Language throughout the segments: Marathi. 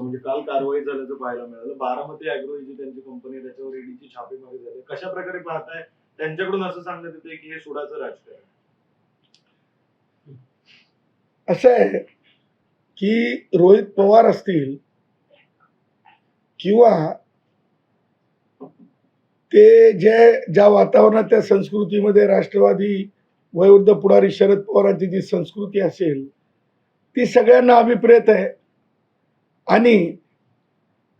म्हणजे काल कारवाई झाल्याचं पाहायला मिळालं. बारामती अॅग्रो ही जी त्यांची कंपनी त्याच्यावर ईडीची छापेमारी झाली. कशा प्रकारे पाहताय? त्यांच्याकडून असं सांगण्यात येते की हे सुडाचं राजकारण असं आहे की रोहित पवार असतील किंवा ते जे ज्या वातावरणात त्या संस्कृतीमध्ये राष्ट्रवादी वयोवृद्ध पुढारी शरद पवारांची जी संस्कृती असेल ती सगळ्यांना अभिप्रेत आहे. आणि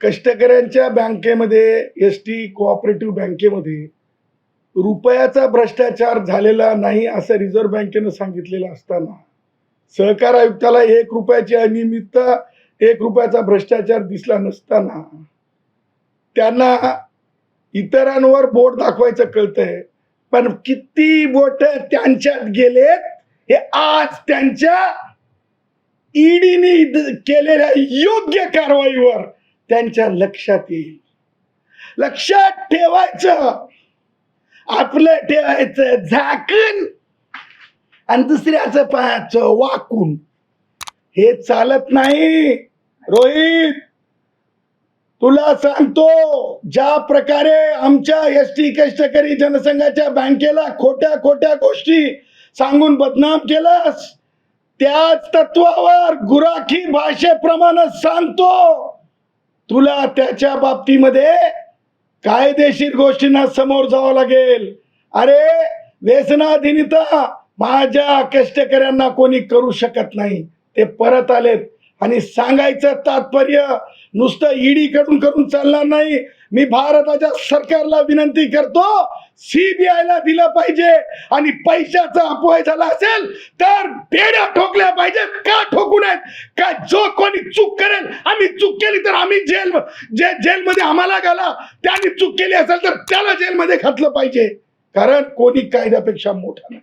कष्टकऱ्यांच्या बँकेमध्ये एस टी कोऑपरेटिव्ह बँकेमध्ये रुपयाचा भ्रष्टाचार झालेला नाही असं रिझर्व्ह बँकेनं सांगितलेलं असताना सहकार आयुक्ताला एक रुपयाची अनियमितता एक रुपयाचा भ्रष्टाचार दिसला नसताना त्यांना इतरांवर बोट दाखवायचं कळतंय. पण किती बोट त्यांच्यात गेलेत हे आज त्यांच्या ईडीने केलेल्या योग्य कारवाईवर त्यांच्या लक्षात येईल. लक्षात ठेवायचं. आपलं ठेवायचं झाकण आणि दुसऱ्याचं पाहायचं वाकून. हे चालत नाही. रोहित तुला सांगतो ज्या प्रकारे आमच्या एस टी कष्टकरी जनसंघाच्या बँकेला खोट्या खोट्या गोष्टी सांगून बदनाम केलास त्याच तत्वावर गुराखी भाषेप्रमाणे सांगतो. तुला त्याच्या बाबतीमध्ये कायदेशीर गोष्टींना समोर जावं लागेल. अरे व्यसनाधीनता माझ्या कष्टकऱ्यांना कोणी करू शकत नाही. ते परत आलेत. आणि सांगायचं तात्पर्य नुसतं ईडी कडून करून चालणार नाही. मी भारताच्या सरकारला विनंती करतो सीबीआयला ला दिलं पाहिजे आणि पैशाचा अपवाय झाला असेल तर बेड्या ठोकल्या पाहिजेत का ठोकू नयेत? का जो कोणी चूक करेल आम्ही चूक केली तर आम्ही जेल जे जेलमध्ये आम्हाला घाला त्याने चूक केली असेल तर त्याला जेलमध्ये घातलं पाहिजे. कारण कोणी कायद्यापेक्षा मोठा नाही.